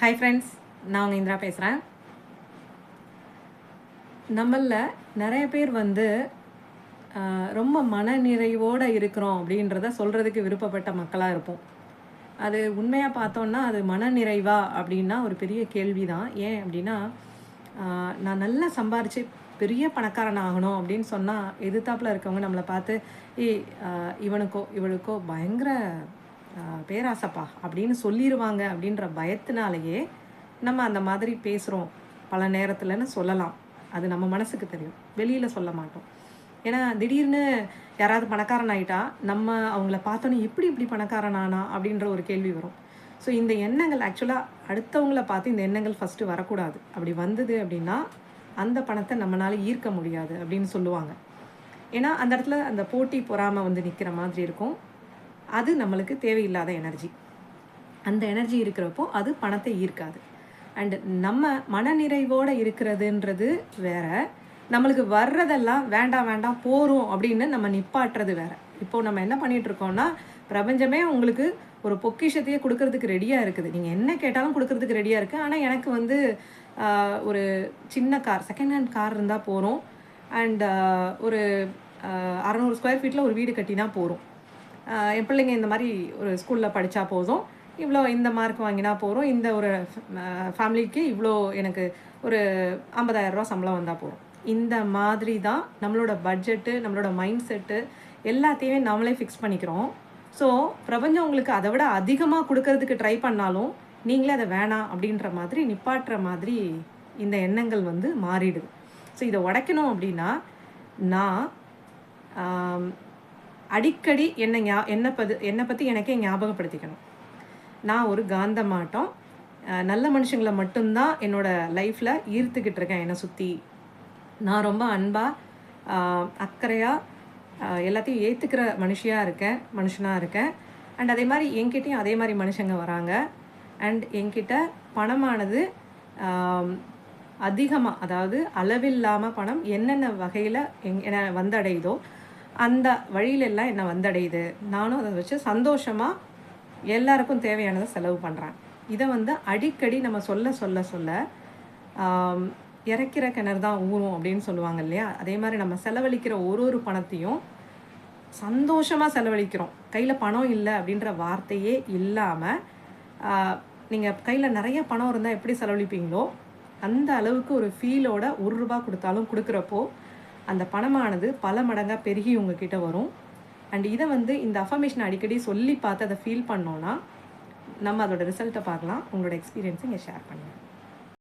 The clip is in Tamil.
ஹாய் ஃப்ரெண்ட்ஸ் நான் உங்கள் இந்திரா பேசுகிறேன் நம்மளில் நிறைய பேர் வந்து ரொம்ப மனநிறைவோடு இருக்கிறோம் அப்படின்றத சொல்கிறதுக்கு விருப்பப்பட்ட மக்களாக இருப்போம். அது உண்மையாக பார்த்தோன்னா அது மனநிறைவா அப்படின்னா ஒரு பெரிய கேள்வி தான் ஏன் அப்படின்னா நான் நல்லா சம்பாரித்து பெரிய பணக்காரன் ஆகணும் அப்படின்னு சொன்னால் எதிர்த்தாப்பில் இருக்கவங்க நம்மளை பார்த்து ஏய் இவனுக்கோ இவளுக்கோ பயங்கர பேராசைப்பா அப்படின்னு சொல்லிடுவாங்க அப்படின்ற பயத்தினாலேயே நம்ம அந்த மாதிரி பேசுகிறோம் பல நேரத்துலன்னு சொல்லலாம். அது நம்ம மனசுக்கு தெரியும். வெளியில் சொல்ல மாட்டோம். ஏன்னா திடீர்னு யாராவது பணக்காரன் ஆயிட்டா நம்ம அவங்கள பார்த்தோன்னே எப்படி இப்படி பணக்காரன் ஆனா அப்படின்ற ஒரு கேள்வி வரும். ஸோ இந்த எண்ணங்கள் ஆக்சுவலாக அடுத்தவங்கள பார்த்து இந்த எண்ணங்கள் ஃபஸ்ட்டு வரக்கூடாது. அப்படி வந்தது அப்படின்னா அந்த பணத்தை நம்மளால் ஈர்க்க முடியாது அப்படின்னு சொல்லுவாங்க. ஏன்னா அந்த இடத்துல அந்த போட்டி பொறாமை வந்து நிற்கிற மாதிரி இருக்கும். அது நம்மளுக்கு தேவையில்லாத எனர்ஜி அந்த எனர்ஜி இருக்கிறப்போ அது பணத்தை ஈர்க்காது. அண்ட் நம்ம மனநிறைவோடு இருக்கிறதுன்றது வேற. நம்மளுக்கு வர்றதெல்லாம் வேண்டாம் வேண்டாம் போகிறோம் அப்படின்னு நம்ம நிப்பாட்டுறது வேற. இப்போ நம்ம என்ன பண்ணிட்டு இருக்கோம்னா பிரபஞ்சமே உங்களுக்கு ஒரு பொக்கிஷத்தையே கொடுக்கறதுக்கு ரெடியாக இருக்குது. நீங்கள் என்ன கேட்டாலும் கொடுக்கறதுக்கு ரெடியாக இருக்குது ஆனால் எனக்கு வந்து ஒரு சின்ன கார் செகண்ட் ஹேண்ட் கார் இருந்தால் போகிறோம் அண்ட் ஒரு அறநூறு ஸ்கொயர் ஃபீட்டில் ஒரு வீடு கட்டினா போகிறோம் என் பிள்ளைங்க இந்த மாதிரி ஒரு ஸ்கூலில் படித்தா போதும். இவ்வளோ இந்த மார்க் வாங்கினா போகிறோம் இந்த ஒரு ஃபேமிலிக்கு இவ்வளோ எனக்கு ஒரு 50000 ரூபா சம்பளம் வந்தால் போதும். இந்த மாதிரி தான் நம்மளோட பட்ஜெட்டு நம்மளோட மைண்ட் செட்டு எல்லாத்தையுமே நம்மளே ஃபிக்ஸ் பண்ணிக்கிறோம். ஸோ பிரபஞ்சம் உங்களுக்கு அதை விட அதிகமாக கொடுக்கறதுக்கு ட்ரை பண்ணாலும் நீங்களே அதை வேணாம் அப்படின்ற மாதிரி நிப்பாட்டுற மாதிரி இந்த எண்ணங்கள் வந்து மாறிடுது. ஸோ இதை உடைக்கணும் அப்படின்னா நான் அடிக்கடி என்னை ஞா என்னை பது என்னை பற்றி எனக்கே ஞாபகப்படுத்திக்கணும். நான் ஒரு காந்த மாட்டோம் நல்ல மனுஷங்களை மட்டும்தான் என்னோடய லைஃப்பில் ஈர்த்துக்கிட்டு இருக்கேன் என்னை சுற்றி நான் ரொம்ப அன்பாக அக்கறையாக எல்லாத்தையும் ஏற்றுக்கிற மனுஷியாக இருக்கேன் மனுஷனாக இருக்கேன். அண்ட் அதே மாதிரி என்கிட்டையும் அதே மாதிரி மனுஷங்க வராங்க. அண்ட் என்கிட்ட பணமானது அதிகமாக அதாவது அளவில்லாமல் பணம் என்னென்ன வகையில் எங் என்னை வந்தடையுதோ அந்த வழியிலெல்லாம் என்னை வந்தடையுது. நானும் அதை வச்சு சந்தோஷமாக எல்லாருக்கும் தேவையானதை செலவு பண்ணுறேன் இதை வந்து அடிக்கடி நம்ம சொல்ல சொல்ல சொல்ல இறக்கிற இறைக்கிற கிணறு தான் ஊறும் அப்படின்னு சொல்லுவாங்க இல்லையா? அதே மாதிரி நம்ம செலவழிக்கிற ஒரு ஒரு பணத்தையும் சந்தோஷமாக செலவழிக்கிறோம். கையில் பணம் இல்லை அப்படின்ற வார்த்தையே இல்லாமல் நீங்கள் கையில் நிறைய பணம் இருந்தால் எப்படி செலவழிப்பீங்களோ அந்த அளவுக்கு ஒரு ஃபீலோட ஒரு ரூபா கொடுத்தாலும் கொடுக்குறப்போ அந்த பணமானது பல மடங்காக பெருகி உங்ககிட்ட வரும். அண்ட் இதை வந்து இந்த அஃபர்மேஷன் அடிக்கடி சொல்லி பார்த்து அதை ஃபீல் பண்ணோன்னா நம்ம அதோட ரிசல்ட்டை பார்க்கலாம். உங்களோட எக்ஸ்பீரியன்ஸை இங்கே ஷேர் பண்ணுங்கள்